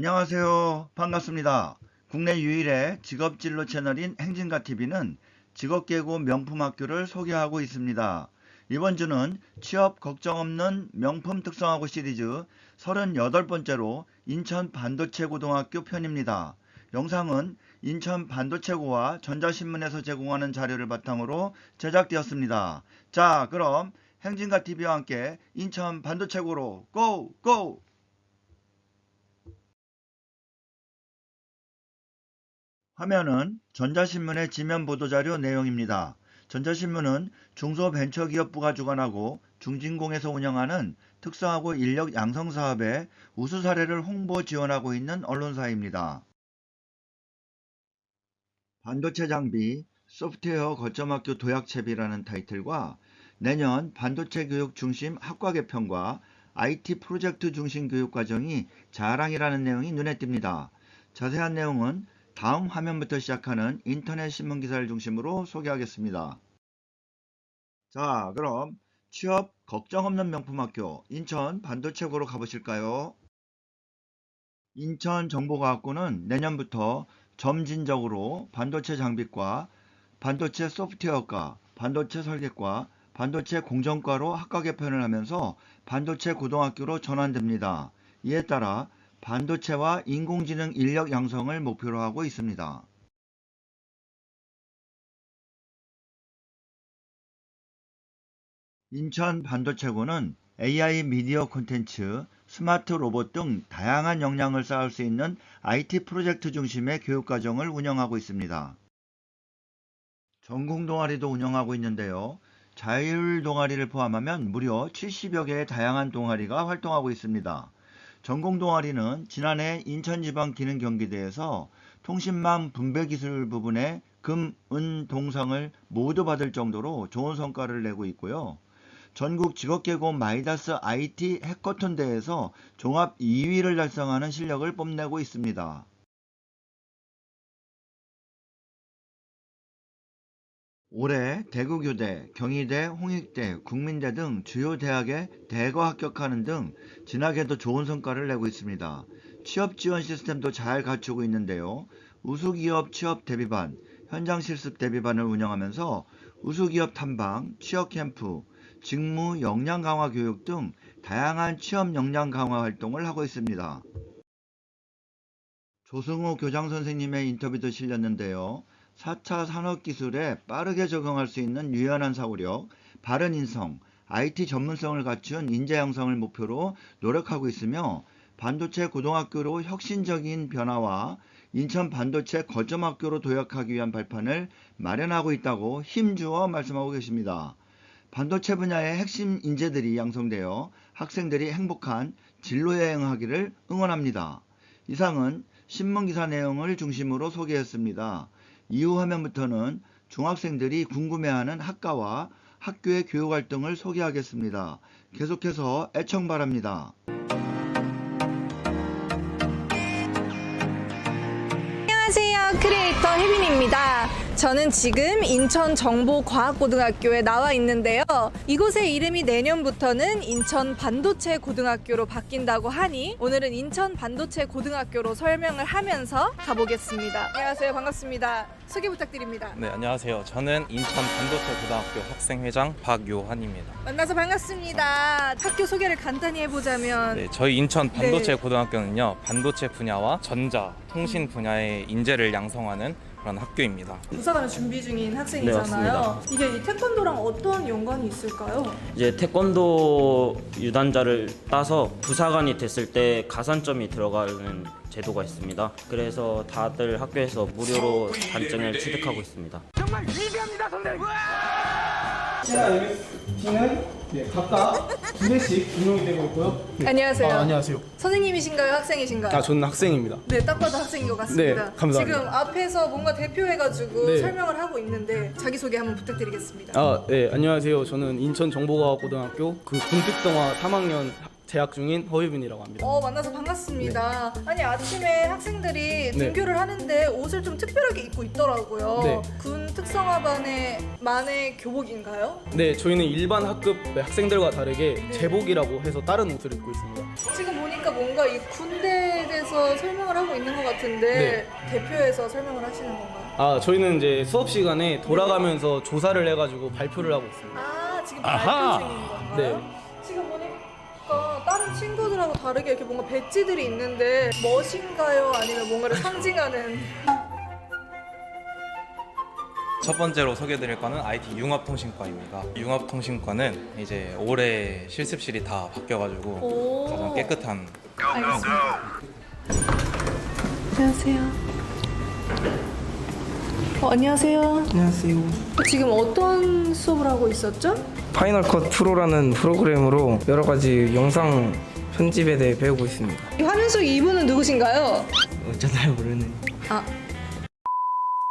안녕하세요. 반갑습니다. 국내 유일의 직업진로 채널인 행진가TV는 직업계고 명품학교를 소개하고 있습니다. 이번 주는 취업 걱정 없는 명품 특성화고 시리즈 38번째로 인천 반도체 고등학교 편입니다. 영상은 인천 반도체고와 전자신문에서 제공하는 자료를 바탕으로 제작되었습니다. 자, 그럼 행진가TV와 함께 인천 반도체고로 고! 고! 화면은 전자신문의 지면 보도자료 내용입니다. 전자신문은 중소벤처기업부가 주관하고 중진공에서 운영하는 특성화고 인력 양성 사업의 우수 사례를 홍보 지원하고 있는 언론사입니다. 반도체 장비 소프트웨어 거점학교 도약채비라는 타이틀과 내년 반도체 교육 중심 학과 개편과 IT 프로젝트 중심 교육 과정이 자랑이라는 내용이 눈에 띕니다. 자세한 내용은 다음 화면부터 시작하는 인터넷 신문 기사를 중심으로 소개하겠습니다. 자, 그럼 취업 걱정 없는 명품 학교 인천 반도체고로 가보실까요? 인천 정보과학고는 내년부터 점진적으로 반도체 장비과, 반도체 소프트웨어과, 반도체 설계과, 반도체 공정과로 학과 개편을 하면서 반도체 고등학교로 전환됩니다. 이에 따라 반도체와 인공지능 인력 양성을 목표로 하고 있습니다. 인천 반도체고는 AI 미디어 콘텐츠, 스마트 로봇 등 다양한 역량을 쌓을 수 있는 IT 프로젝트 중심의 교육과정을 운영하고 있습니다. 전공 동아리도 운영하고 있는데요. 자율 동아리를 포함하면 무려 70여 개의 다양한 동아리가 활동하고 있습니다. 전공 동아리는 지난해 인천지방기능경기대에서 통신망 분배기술 부분에 금, 은, 동상을 모두 받을 정도로 좋은 성과를 내고 있고요. 전국 직업계고 마이다스 IT 해커톤 대회에서 종합 2위를 달성하는 실력을 뽐내고 있습니다. 올해 대구교대, 경희대, 홍익대, 국민대 등 주요 대학에 대거 합격하는 등 진학에도 좋은 성과를 내고 있습니다. 취업 지원 시스템도 잘 갖추고 있는데요. 우수기업 취업 대비반, 현장 실습 대비반을 운영하면서 우수기업 탐방, 취업 캠프, 직무 역량 강화 교육 등 다양한 취업 역량 강화 활동을 하고 있습니다. 조승호 교장 선생님의 인터뷰도 실렸는데요. 4차 산업기술에 빠르게 적응할 수 있는 유연한 사고력, 바른 인성, IT 전문성을 갖춘 인재 양성을 목표로 노력하고 있으며 반도체 고등학교로 혁신적인 변화와 인천 반도체 거점학교로 도약하기 위한 발판을 마련하고 있다고 힘주어 말씀하고 계십니다. 반도체 분야의 핵심 인재들이 양성되어 학생들이 행복한 진로 여행하기를 응원합니다. 이상은 신문기사 내용을 중심으로 소개했습니다. 이후 화면부터는 중학생들이 궁금해하는 학과와 학교의 교육 활동을 소개하겠습니다. 계속해서 애청 바랍니다. 안녕하세요. 크리에이터 혜빈입니다. 저는 지금 인천 정보과학고등학교에 나와 있는데요. 이곳의 이름이 내년부터는 인천 반도체 고등학교로 바뀐다고 하니 오늘은 인천 반도체 고등학교로 설명을 하면서 가보겠습니다. 안녕하세요. 반갑습니다. 소개 부탁드립니다. 네, 안녕하세요. 저는 인천 반도체 고등학교 학생회장 박요한입니다. 만나서 반갑습니다. 학교 소개를 간단히 해보자면 네, 저희 인천 반도체 네. 고등학교는요, 반도체 분야와 전자, 통신 분야의 인재를 양성하는 그런 학교입니다. 부사관을 준비 중인 학생이잖아요. 이게 이 태권도랑 어떤 연관이 있을까요? 이제 태권도 유단자를 따서 부사관이 됐을 때 가산점이 들어가는 제도가 있습니다. 그래서 다들 학교에서 무료로 단증을 취득하고 있습니다. 제가 여기 뒤는 네, 각각 두 대씩 운영이 되고 있고요. 네. 안녕하세요. 아, 안녕하세요. 선생님이신가요? 학생이신가요? 아, 저는 학생입니다. 네, 딱 봐도 학생인 것 같습니다. 네, 감사합니다. 지금 앞에서 뭔가 대표해가지고 네. 설명을 하고 있는데 자기소개 한번 부탁드리겠습니다. 아, 네, 안녕하세요. 저는 인천 정보과학고등학교 그 공특동화 3학년 재학 중인 허유빈이라고 합니다. 어 만나서 반갑습니다. 아니 아침에 학생들이 네. 등교를 하는데 옷을 좀 특별하게 입고 있더라고요. 네. 군 특성화반의 만의 교복인가요? 네, 저희는 일반 학급 학생들과 다르게 네. 제복이라고 해서 다른 옷을 입고 있습니다. 지금 보니까 뭔가 이 군대에 대해서 설명을 하고 있는 것 같은데 네. 대표해서 설명을 하시는 건가요? 아, 저희는 이제 수업 시간에 돌아가면서 조사를 해가지고 발표를 하고 있습니다. 아 지금 아하! 발표 중인 건가요? 네. 친구들하고 다르게 이렇게 뭔가 배지들이 있는데 멋인가요? 아니면 뭔가를 상징하는 첫 번째로 소개해드릴 거는 IT 융합통신과입니다. 융합통신과는 이제 올해 실습실이 다 바뀌어가지고 오. 가장 깨끗한 알겠습니다. 안녕하세요. 어, 안녕하세요. 안녕하세요. 지금 어떤 수업을 하고 있었죠? 파이널 컷 프로라는 프로그램으로 여러 가지 영상 편집에 대해 배우고 있습니다. 이 화면 속 이분은 누구신가요? 어쩌잘 모르는. 아.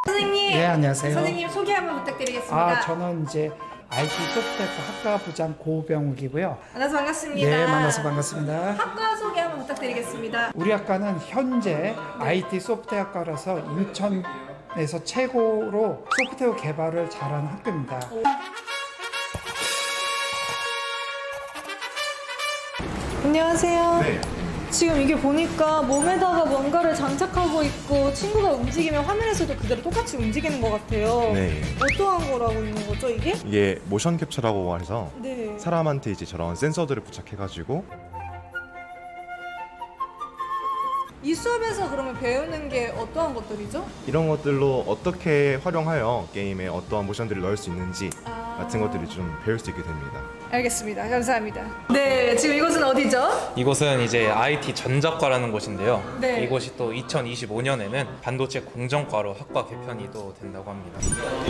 선생님. 네, 안녕하세요. 선생님 소개 한번 부탁드리겠습니다. 아, 저는 이제 IT 소프트웨어 학과 부장 고병욱이고요. 만나서 반갑습니다. 네, 만나서 반갑습니다. 학과 소개 한번 부탁드리겠습니다. 우리 학과는 현재 IT 소프트웨어 학과라서 인천에서 최고로 소프트웨어 개발을 잘하는 학교입니다. 안녕하세요. 지금 이게 보니까 몸에다가 뭔가를 장착하고 있고 친구가 움직이면 화면에서도 그대로 똑같이 움직이는 것 같아요. 네. 어떠한 거라고 있는 거죠, 이게? 이게 모션 캡처라고 해서 네. 사람한테 이제 저런 센서들을 부착해가지고 이 수업에서 그러면 배우는 게 어떠한 것들이죠? 이런 것들로 어떻게 활용하여 게임에 어떠한 모션들을 넣을 수 있는지 아. 같은 것들을 좀 배울 수 있게 됩니다. 알겠습니다. 감사합니다. 네, 지금 이곳은 어디죠? 이곳은 이제 IT 전자과라는 곳인데요. 네. 이곳이 또 2025년에는 반도체 공정과로 학과 개편이 또 된다고 합니다.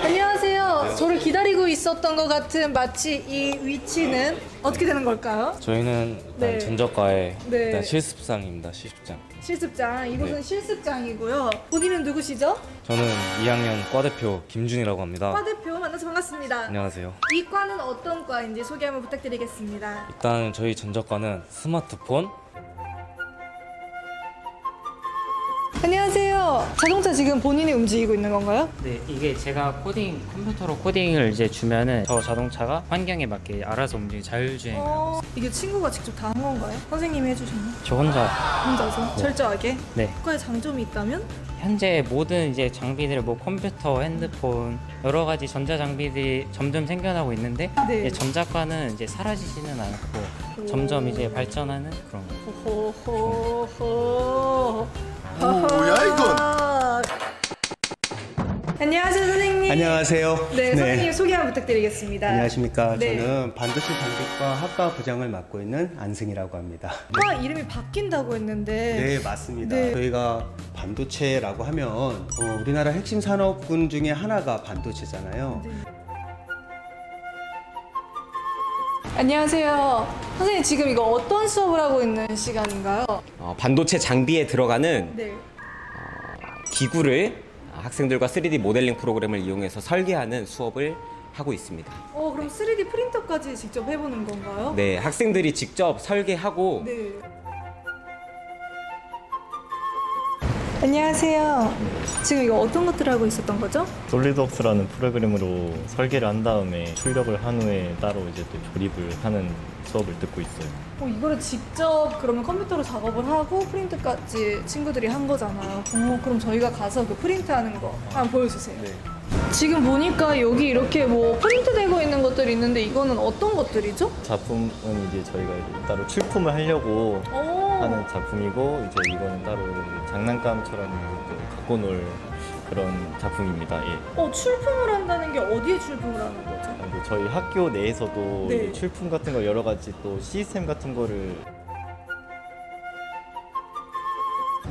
안녕 하세요. 저를 기다리고 있었던 것 같은 마치 이 위치는 어떻게 되는 걸까요? 저희는 일단 네. 전적과의 네. 일단 실습상입니다. 실습장. 실습장. 이곳은 네. 실습장이고요. 본인은 누구시죠? 저는 2학년 과 대표 김준이라고 합니다. 과 대표 만나서 반갑습니다. 안녕하세요. 이 과는 어떤 과인지 소개 한번 부탁드리겠습니다. 일단 저희 전적과는 스마트폰, 자동차 지금 본인이 움직이고 있는 건가요? 네, 이게 제가 코딩 컴퓨터로 코딩을 이제 주면은 저 자동차가 환경에 맞게 알아서 움직이 자율주행을 하고 어, 이게 친구가 직접 다 한 건가요? 선생님이 해주셨나요? 저 혼자 혼자서 철저하게? 네 과에 장점이 있다면? 현재 모든 이제 장비들 뭐 컴퓨터, 핸드폰 여러 가지 전자 장비들이 점점 생겨나고 있는데 네. 이제 전자과는 이제 사라지지는 않고 점점 이제 발전하는 그런 거. 호호호호. 안녕하세요 선생님. 안녕하세요. 네, 선생님 소개 한번 부탁드리겠습니다. 안녕하십니까. 네. 저는 반도체 장비과 학과 부장을 맡고 있는 안승이라고 합니다. 과 이름이 바뀐다고 했는데 네, 맞습니다. 네. 저희가 반도체라고 하면 어, 우리나라 핵심 산업군 중에 하나가 반도체잖아요. 네. 안녕하세요. 선생님 지금 이거 어떤 수업을 하고 있는 시간인가요? 어, 반도체 장비에 들어가는 네. 기구를 학생들과 3D 모델링 프로그램을 이용해서 설계하는 수업을 하고 있습니다. 어 그럼 3D 프린터까지 직접 해보는 건가요? 네, 학생들이 직접 설계하고 네. 안녕하세요. 지금 이거 어떤 것들을 하고 있었던 거죠? 솔리드웍스라는 프로그램으로 설계를 한 다음에 출력을 한 후에 따로 이제 또 조립을 하는 수업을 듣고 있어요. 어, 이거를 직접 그러면 컴퓨터로 작업을 하고 프린트까지 친구들이 한 거잖아요. 어, 그럼 저희가 가서 그 프린트하는 거 한번 보여주세요. 지금 보니까 여기 이렇게 뭐 프린트되고 있는 것들이 있는데 이거는 어떤 것들이죠? 작품은 이제 저희가 이제 따로 출품을 하려고 오. 하는 작품이고 이제 이거는 따로 장난감처럼 또 갖고 놀 그런 작품입니다. 예. 어, 출품을 한다는 게 어디에 출품을 하는 거죠? 아, 이제 저희 학교 내에서도 네. 이제 출품 같은 거 여러 가지 또 시스템 같은 거를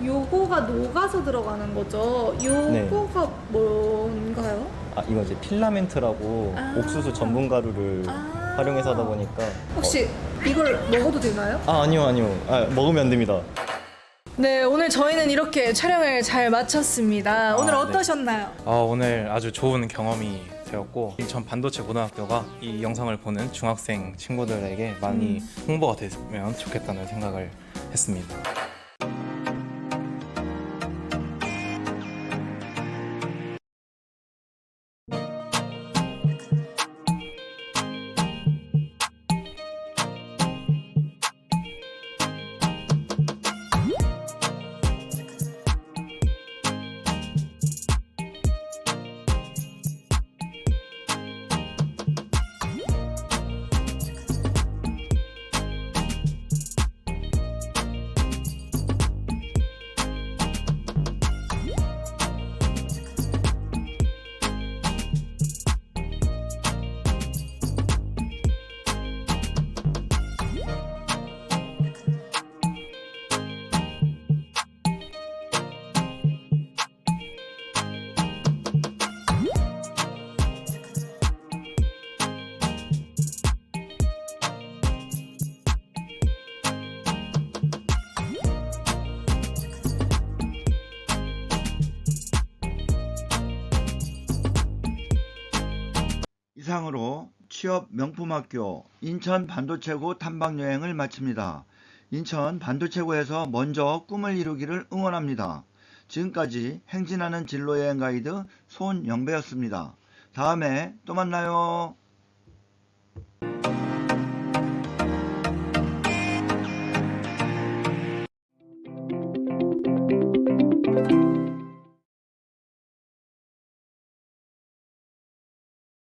요거가 녹아서 들어가는 거죠? 요거가 뭔가요? 아 이거 이제 필라멘트라고 아. 옥수수 전분 가루를 아. 활용해서 하다 보니까 혹시 이걸 먹어도 되나요? 아 아니요 아니요 아, 먹으면 안 됩니다. 네, 오늘 저희는 이렇게 촬영을 잘 마쳤습니다. 오늘 아, 네. 어떠셨나요? 아, 오늘 아주 좋은 경험이 되었고 인천 반도체 고등학교가 이 영상을 보는 중학생 친구들에게 많이 홍보가 됐으면 좋겠다는 생각을 했습니다. 취업 명품학교 인천 반도체고 탐방여행을 마칩니다. 인천 반도체고에서 먼저 꿈을 이루기를 응원합니다. 지금까지 행진하는 진로여행 가이드 손영배였습니다. 다음에 또 만나요.